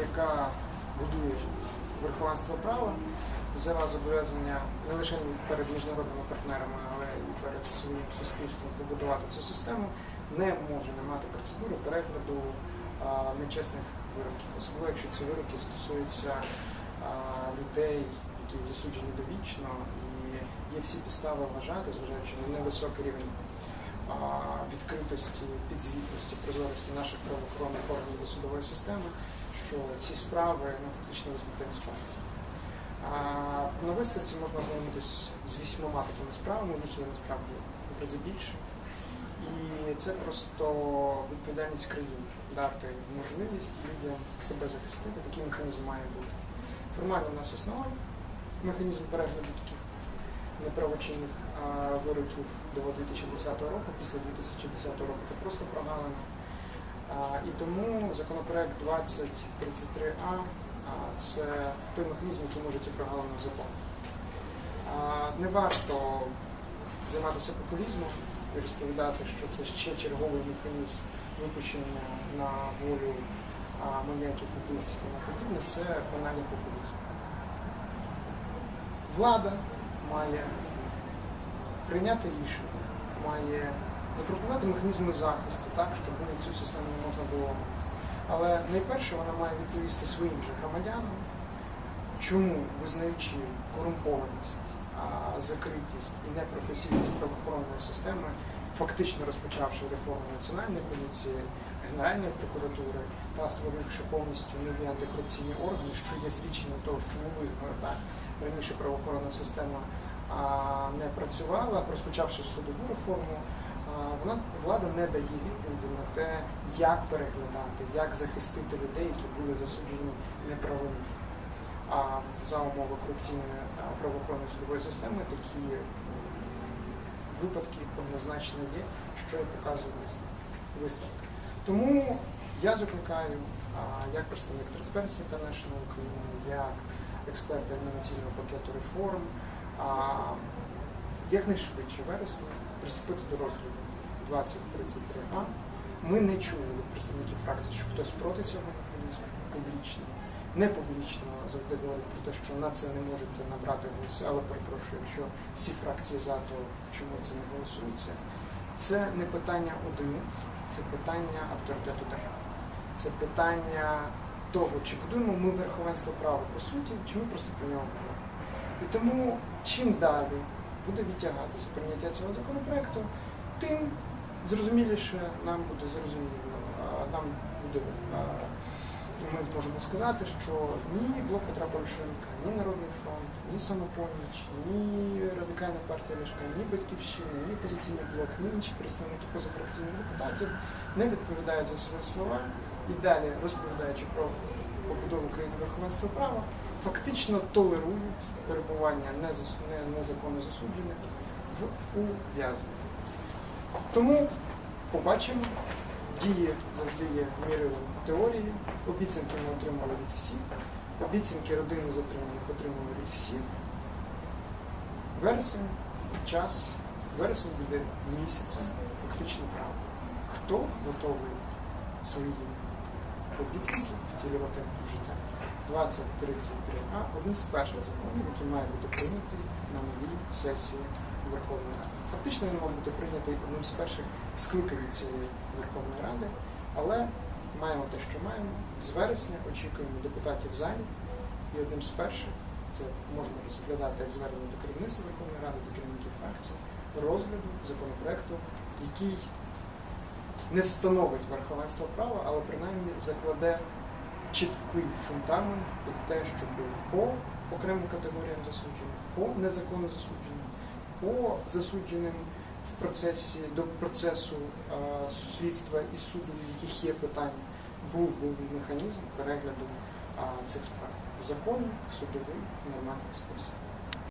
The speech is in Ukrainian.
яка будує верховенство права, взяла зобов'язання не лише перед міжнародними партнерами, але і перед своїм суспільством побудувати цю систему, не може не мати процедури перегляду нечесних вироків, особливо якщо ці вироки стосуються людей, які засуджені довічно, і є всі підстави вважати, зважаючи на невисокий рівень відкритості, підзвітності, прозорості наших правоохоронних органів і судової системи, що ці справи ну, фактично висмикти з пальця. На виставці можна ознайомитись з вісьмома такими справами, їх є насправді в рази більше. І це просто відповідальність країни дати можливість людям себе захистити. Такий механізм має бути. Формально в нас існував механізм перегляду таких неправочинних вироків до 2010 року, після 2010 року. Це просто прогалина. І тому законопроект 2033А це той механізм, який може цю прогалину заповнити. Не варто займатися популізмом і розповідати, що це ще черговий механізм випущення на волю маніяків убивців і на подібне. Це банальний популізм. Влада має прийняти рішення, має запропонувати механізми захисту, так, щоб цю систему не можна було. Але найперше вона має відповісти своїм же громадянам, чому визнаючи корумпованість, закритість і непрофесійність правоохоронної системи, фактично розпочавши реформу національної поліції, Генеральної прокуратури та створивши повністю нові антикорупційні органи, що є свідченням того, що ми так раніше правоохоронна система а, не працювала, розпочавши судову реформу, вона влада не дає відповіді на те, як переглядати, як захистити людей, які були засуджені неправомірно. А за умови корупційної правоохоронної судової системи такі випадки однозначно є, що і показує виставка. Тому я закликаю, як представник Transparency International України, як експерт інноваційного пакету реформ, якнайшвидше вересня приступити до розгляду 2033А. Ми не чули від представників фракції, що хтось проти цього механізму публічно. Не публічно завжди говорять про те, що на це не можете набрати голоси, але перепрошую, якщо всі фракції за, то чому це не голосується? Це не питання одиниць, це питання авторитету держави. Це питання того, чи будуємо ми верховенство права по суті, чи ми просто про нього говоримо. І тому чим далі буде відтягатися прийняття цього законопроекту, тим зрозуміліше нам буде зрозуміло, нам буде ми зможемо сказати, що ні блок Петра Порошенка, ні Народний фронт, ні самопоміч, ні Радикальна партія Ляшка, ні Батьківщина, ні опозиційний блок, ні інші представники позафракційних депутатів не відповідають за свої слова і далі розповідаючи про побудову країни верховенства права, фактично толерують перебування незаконно засуджених в ув'язненні. Тому побачимо, дії завжди є мірилом теорії, обіцянки ми отримали від всіх, обіцянки родини затриманих отримали від всіх. Вересень, час, вересень буде місяцем фактично правди. Хто готовий свої обіцянки втілювати в життя? 2033А один з перших законів, який має бути прийнятий на новій сесії Верховної Ради. Фактично він мав бути прийнятий одним з перших скликань цієї Верховної Ради, але маємо те, що маємо. З вересня очікуємо депутатів в залі, і одним з перших це можна розглядати як звернення до керівництва Верховної Ради, до керівників фракцій, розгляду законопроекту, який не встановить верховенство права, але принаймні закладе чіткий фундамент під те, щоб по окремим категоріям засуджених, по незаконно засудженим, по засудженим в процесі до процесу е, слідства і суду, в яких є питання, був був механізм перегляду е, цих справ законний, судовий, нормальний спосіб.